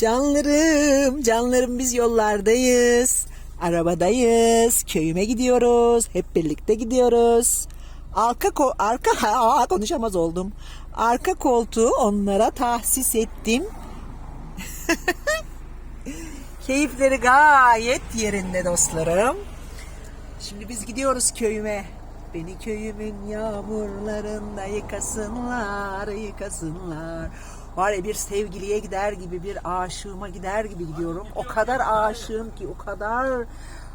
Canlarım, canlarım biz yollardayız. Arabadayız. Köyüme gidiyoruz. Hep birlikte gidiyoruz. Arka ko arka Aa, konuşamaz oldum. Arka koltuğu onlara tahsis ettim. Keyifleri gayet yerinde dostlarım. Şimdi biz gidiyoruz köyüme. Beni köyümün yağmurlarında yıkasınlar, yıkasınlar. Var ya bir sevgiliye gider gibi, bir aşığıma gider gibi gidiyorum. O kadar aşığım ki, o kadar...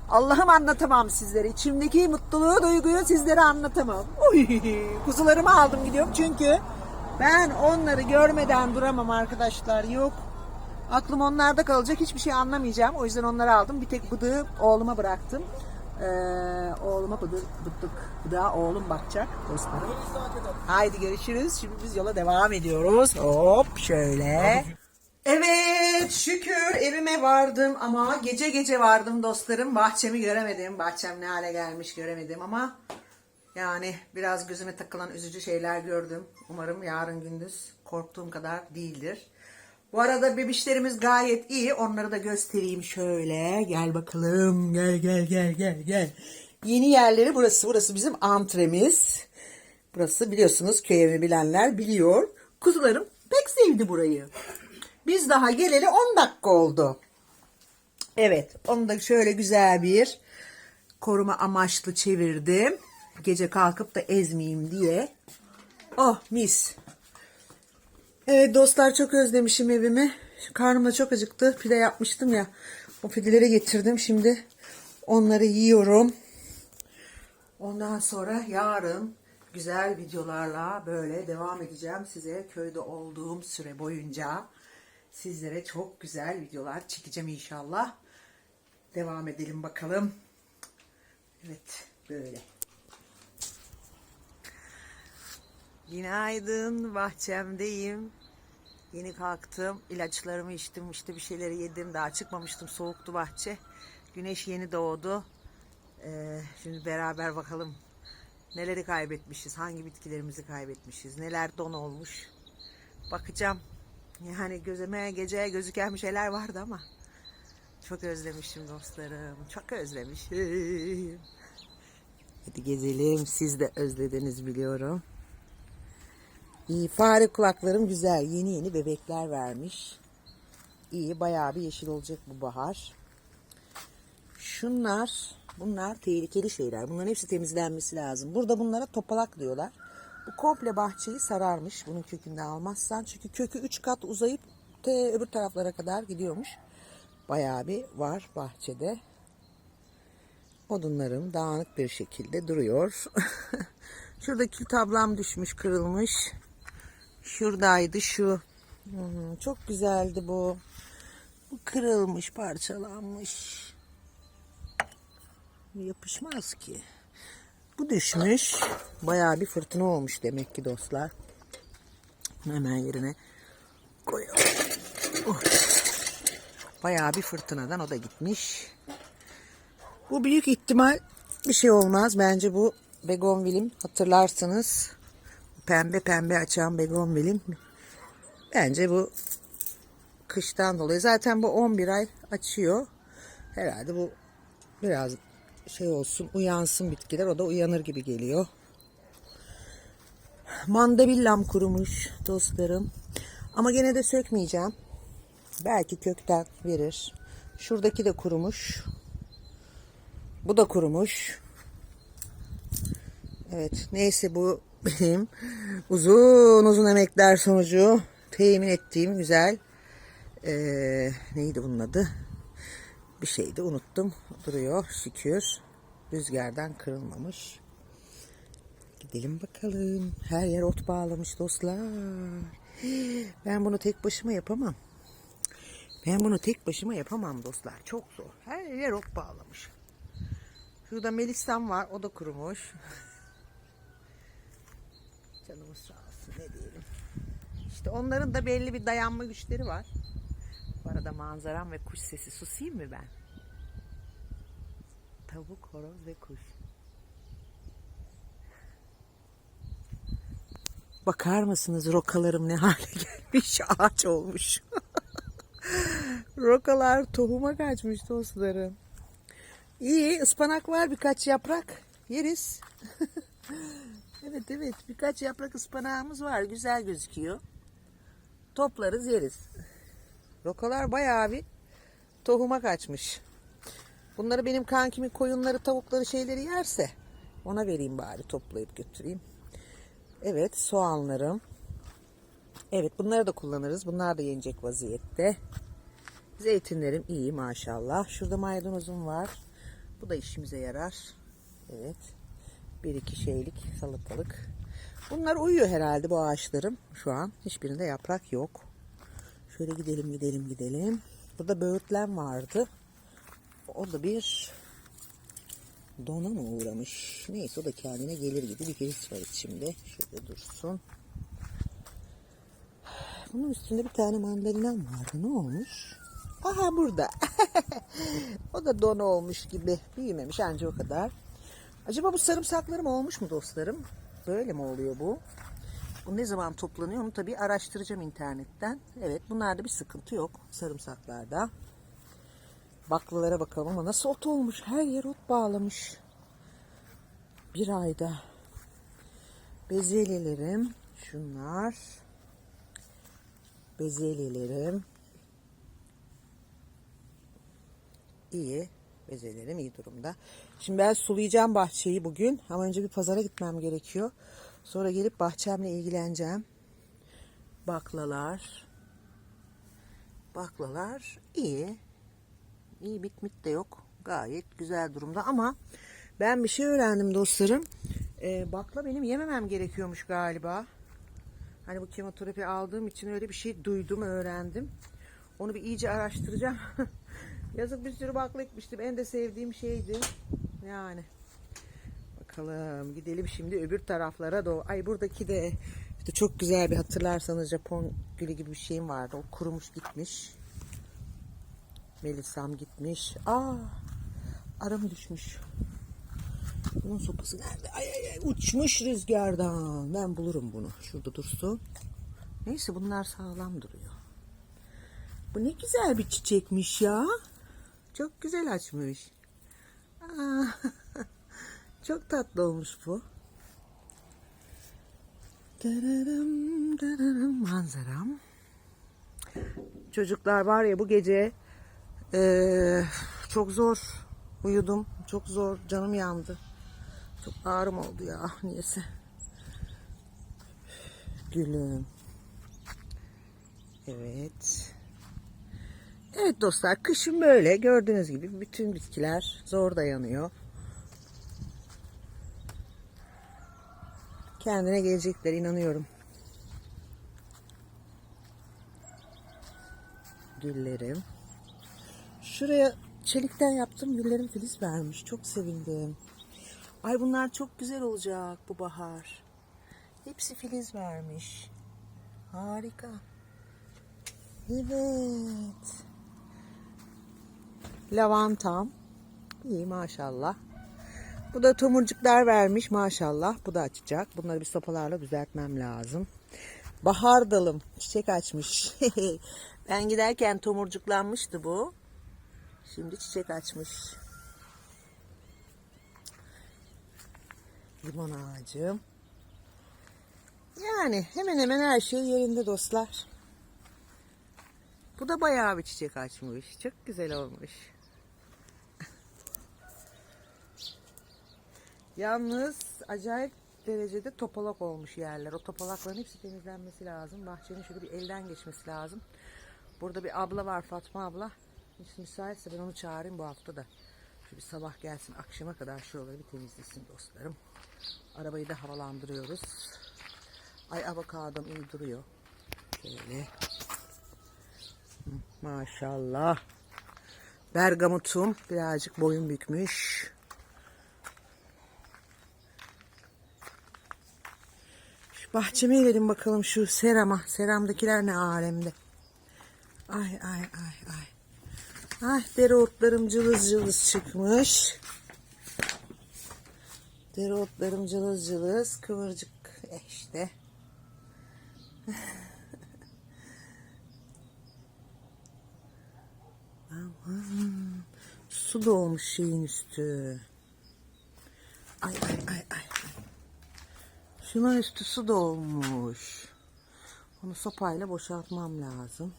Allah'ım anlatamam sizlere. İçimdeki mutluluğu, duyguyu sizlere anlatamam. Oy, kuzularımı aldım gidiyorum çünkü ben onları görmeden duramam arkadaşlar. Yok. Aklım onlarda kalacak. Hiçbir şey anlamayacağım. O yüzden onları aldım. Bir tek bıdığı oğluma bıraktım. Ee, oğluma bıdı, bıdık. Bıdığa oğlum bakacak dostlarım. Haydi görüşürüz. Şimdi biz yola devam ediyoruz. Hop şöyle. Evet şükür evime vardım ama gece gece vardım dostlarım. Bahçemi göremedim. Bahçem ne hale gelmiş göremedim ama yani biraz gözüme takılan üzücü şeyler gördüm. Umarım yarın gündüz korktuğum kadar değildir. Bu arada bebişlerimiz gayet iyi. Onları da göstereyim şöyle. Gel bakalım. Gel gel gel gel gel. Yeni yerleri burası. Burası bizim antremiz. Burası biliyorsunuz köy evi bilenler biliyor. Kuzularım pek sevdi burayı. Biz daha geleli 10 dakika oldu. Evet, onu da şöyle güzel bir koruma amaçlı çevirdim. Gece kalkıp da ezmeyeyim diye. Oh mis. Evet dostlar çok özlemişim evimi. Karnım da çok acıktı. Pide yapmıştım ya. O pideleri getirdim. Şimdi onları yiyorum. Ondan sonra yarın güzel videolarla böyle devam edeceğim size köyde olduğum süre boyunca. Sizlere çok güzel videolar çekeceğim inşallah. Devam edelim bakalım. Evet böyle. Günaydın bahçemdeyim. Yeni kalktım. ilaçlarımı içtim. işte bir şeyleri yedim. Daha çıkmamıştım. Soğuktu bahçe. Güneş yeni doğdu. Ee, şimdi beraber bakalım neleri kaybetmişiz. Hangi bitkilerimizi kaybetmişiz. Neler don olmuş. Bakacağım. Yani gözüme gece gözüken bir şeyler vardı ama çok özlemişim dostlarım. Çok özlemişim. Hadi gezelim. Siz de özlediniz biliyorum. İyi fare kulaklarım güzel. Yeni yeni bebekler vermiş. İyi bayağı bir yeşil olacak bu bahar. Şunlar bunlar tehlikeli şeyler. Bunların hepsi temizlenmesi lazım. Burada bunlara topalak diyorlar. Bu komple bahçeyi sararmış. Bunun kökünde almazsan. Çünkü kökü 3 kat uzayıp te öbür taraflara kadar gidiyormuş. Bayağı bir var bahçede. Odunlarım dağınık bir şekilde duruyor. Şurada kül tablam düşmüş, kırılmış. Şuradaydı şu. Hmm, çok güzeldi bu. Bu kırılmış, parçalanmış. Yapışmaz ki. Bu düşmüş. Bayağı bir fırtına olmuş demek ki dostlar. Hemen yerine koyalım. Oh. Bayağı bir fırtınadan o da gitmiş. Bu büyük ihtimal bir şey olmaz. Bence bu begonvilim hatırlarsınız. Pembe pembe açan begonvilim. Bence bu kıştan dolayı. Zaten bu 11 ay açıyor. Herhalde bu biraz şey olsun uyansın bitkiler. O da uyanır gibi geliyor. Mandavillam kurumuş dostlarım. Ama gene de sökmeyeceğim. Belki kökten verir. Şuradaki de kurumuş. Bu da kurumuş. Evet neyse bu benim uzun uzun emekler sonucu temin ettiğim güzel ee, neydi bunun adı? Bir şeydi unuttum. Duruyor şükür. Rüzgardan kırılmamış. Gidelim bakalım. Her yer ot bağlamış dostlar. Ben bunu tek başıma yapamam. Ben bunu tek başıma yapamam dostlar. Çok zor. Her yer ot bağlamış. Şurada melisam var. O da kurumuş. Canımız sağ olsun ne diyelim. İşte onların da belli bir dayanma güçleri var. Bu arada manzaram ve kuş sesi susayım mı ben? Tavuk, horoz ve kuş. Bakar mısınız rokalarım ne hale gelmiş ağaç olmuş. Rokalar tohuma kaçmış dostlarım. İyi ıspanak var birkaç yaprak. Yeriz. evet evet birkaç yaprak ıspanağımız var. Güzel gözüküyor. Toplarız yeriz. Rokalar bayağı bir tohuma kaçmış. Bunları benim kankimin koyunları, tavukları, şeyleri yerse ona vereyim bari toplayıp götüreyim. Evet soğanlarım. Evet bunları da kullanırız. Bunlar da yenecek vaziyette. Zeytinlerim iyi maşallah. Şurada maydanozum var. Bu da işimize yarar. Evet. Bir iki şeylik salatalık. Bunlar uyuyor herhalde bu ağaçlarım şu an. Hiçbirinde yaprak yok. Şöyle gidelim gidelim gidelim. Burada böğürtlen vardı. O da bir dona mı uğramış? Neyse o da kendine gelir gibi bir virüs var içimde. Şurada dursun. Bunun üstünde bir tane mandalinam vardı. Ne olmuş? Aha burada. o da dona olmuş gibi. Büyümemiş anca o kadar. Acaba bu sarımsaklarım olmuş mu dostlarım? Böyle mi oluyor bu? Bu ne zaman toplanıyor onu tabii araştıracağım internetten. Evet bunlarda bir sıkıntı yok sarımsaklarda. Baklalara bakalım ama nasıl ot olmuş. Her yer ot bağlamış. Bir ayda. Bezelyelerim. Şunlar. Bezelyelerim. İyi. Bezelyelerim iyi durumda. Şimdi ben sulayacağım bahçeyi bugün. Ama önce bir pazara gitmem gerekiyor. Sonra gelip bahçemle ilgileneceğim. Baklalar. Baklalar iyi. İyi bitmit de yok. Gayet güzel durumda ama ben bir şey öğrendim dostlarım. Ee, bakla benim yememem gerekiyormuş galiba. Hani bu kemoterapi aldığım için öyle bir şey duydum, öğrendim. Onu bir iyice araştıracağım. Yazık bir sürü bakla ekmiştim. En de sevdiğim şeydi. Yani. Bakalım gidelim şimdi öbür taraflara doğru. Ay buradaki de işte çok güzel bir hatırlarsanız Japon gülü gibi bir şeyim vardı. O kurumuş gitmiş. Melisam gitmiş. Aa, arım düşmüş. Bunun sopası nerede? Ay ay ay uçmuş rüzgardan. Ben bulurum bunu. Şurada dursun. Neyse bunlar sağlam duruyor. Bu ne güzel bir çiçekmiş ya. Çok güzel açmış. Aa, çok tatlı olmuş bu. Dararam, dararam, manzaram. Çocuklar var ya bu gece ee, çok zor uyudum. Çok zor. Canım yandı. Çok ağrım oldu ya. Niyeyse. Gülüm. Evet. Evet dostlar kışın böyle gördüğünüz gibi bütün bitkiler zor dayanıyor. Kendine gelecekler inanıyorum. Güllerim. Şuraya çelikten yaptım güllerim filiz vermiş. Çok sevindim. Ay bunlar çok güzel olacak bu bahar. Hepsi filiz vermiş. Harika. Evet. Lavantam. İyi maşallah. Bu da tomurcuklar vermiş maşallah. Bu da açacak. Bunları bir sopalarla düzeltmem lazım. Bahar dalım çiçek açmış. ben giderken tomurcuklanmıştı bu. Şimdi çiçek açmış. Limon ağacım. Yani hemen hemen her şey yerinde dostlar. Bu da bayağı bir çiçek açmış. Çok güzel olmuş. Yalnız acayip derecede topalak olmuş yerler. O topalakların hepsi temizlenmesi lazım. Bahçenin şöyle bir elden geçmesi lazım. Burada bir abla var Fatma abla. Hiç müsaitse ben onu çağırayım bu hafta da. Şu bir sabah gelsin akşama kadar şuraları bir temizlesin dostlarım. Arabayı da havalandırıyoruz. Ay avokadom iyi duruyor. Şöyle. Maşallah. Bergamutum birazcık boyun bükmüş. Bahçeme verin bakalım şu serama. Seramdakiler ne alemde. Ay ay ay ay. Ah dereotlarım cılız cılız çıkmış. Dereotlarım cılız cılız. Kıvırcık işte. Aman. Su dolmuş şeyin üstü. Ay ay ay ay. Şunun üstü su dolmuş. Onu sopayla boşaltmam lazım.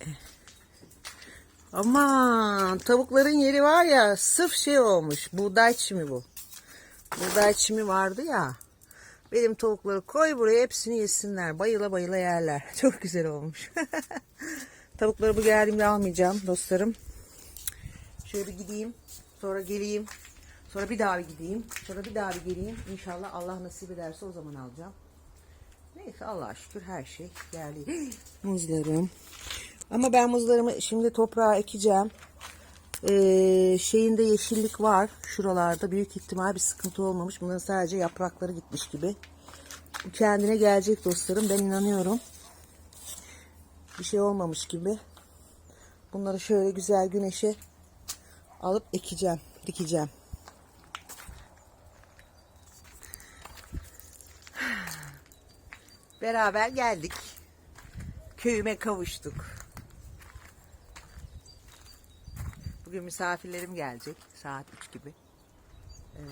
Eh. Aman tavukların yeri var ya sırf şey olmuş. Buğday çimi bu. Buğday çimi vardı ya. Benim tavukları koy buraya hepsini yesinler. Bayıla bayıla yerler. Çok güzel olmuş. Tavukları bu geldiğimde almayacağım dostlarım. Şöyle bir gideyim. Sonra geleyim. Sonra bir daha bir gideyim. Sonra bir daha bir geleyim. İnşallah Allah nasip ederse o zaman alacağım. Neyse Allah'a şükür her şey geldi. Muzlarım. Ama ben muzlarımı şimdi toprağa ekeceğim. Ee, şeyinde yeşillik var. Şuralarda büyük ihtimal bir sıkıntı olmamış. Bunların sadece yaprakları gitmiş gibi. Kendine gelecek dostlarım. Ben inanıyorum. Bir şey olmamış gibi. Bunları şöyle güzel güneşe alıp ekeceğim, dikeceğim. Beraber geldik. Köyüme kavuştuk. Bugün misafirlerim gelecek. Saat 3 gibi. Ee,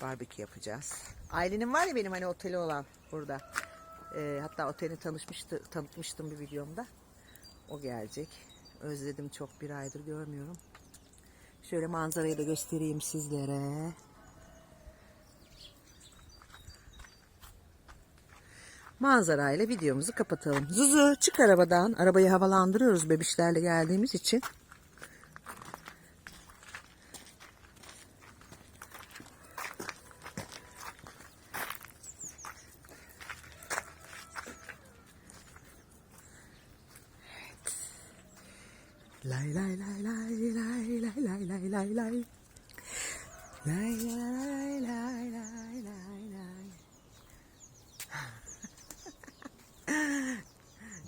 barbekü yapacağız. Ailenin var ya benim hani oteli olan burada. Ee, hatta oteli tanışmıştı, tanıtmıştım bir videomda. O gelecek. Özledim çok bir aydır görmüyorum. Şöyle manzarayı da göstereyim sizlere. Manzarayla videomuzu kapatalım. Zuzu çık arabadan. Arabayı havalandırıyoruz bebişlerle geldiğimiz için. Lay lay lay lay lay lay lay lay lay lay. Lay lay lay lay lay.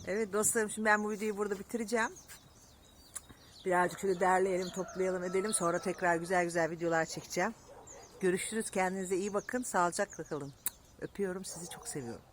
Evet dostlarım şimdi ben bu videoyu burada bitireceğim. Birazcık şöyle derleyelim, toplayalım, edelim. Sonra tekrar güzel güzel videolar çekeceğim. Görüşürüz. Kendinize iyi bakın. Sağlıcakla kalın. Öpüyorum. Sizi çok seviyorum.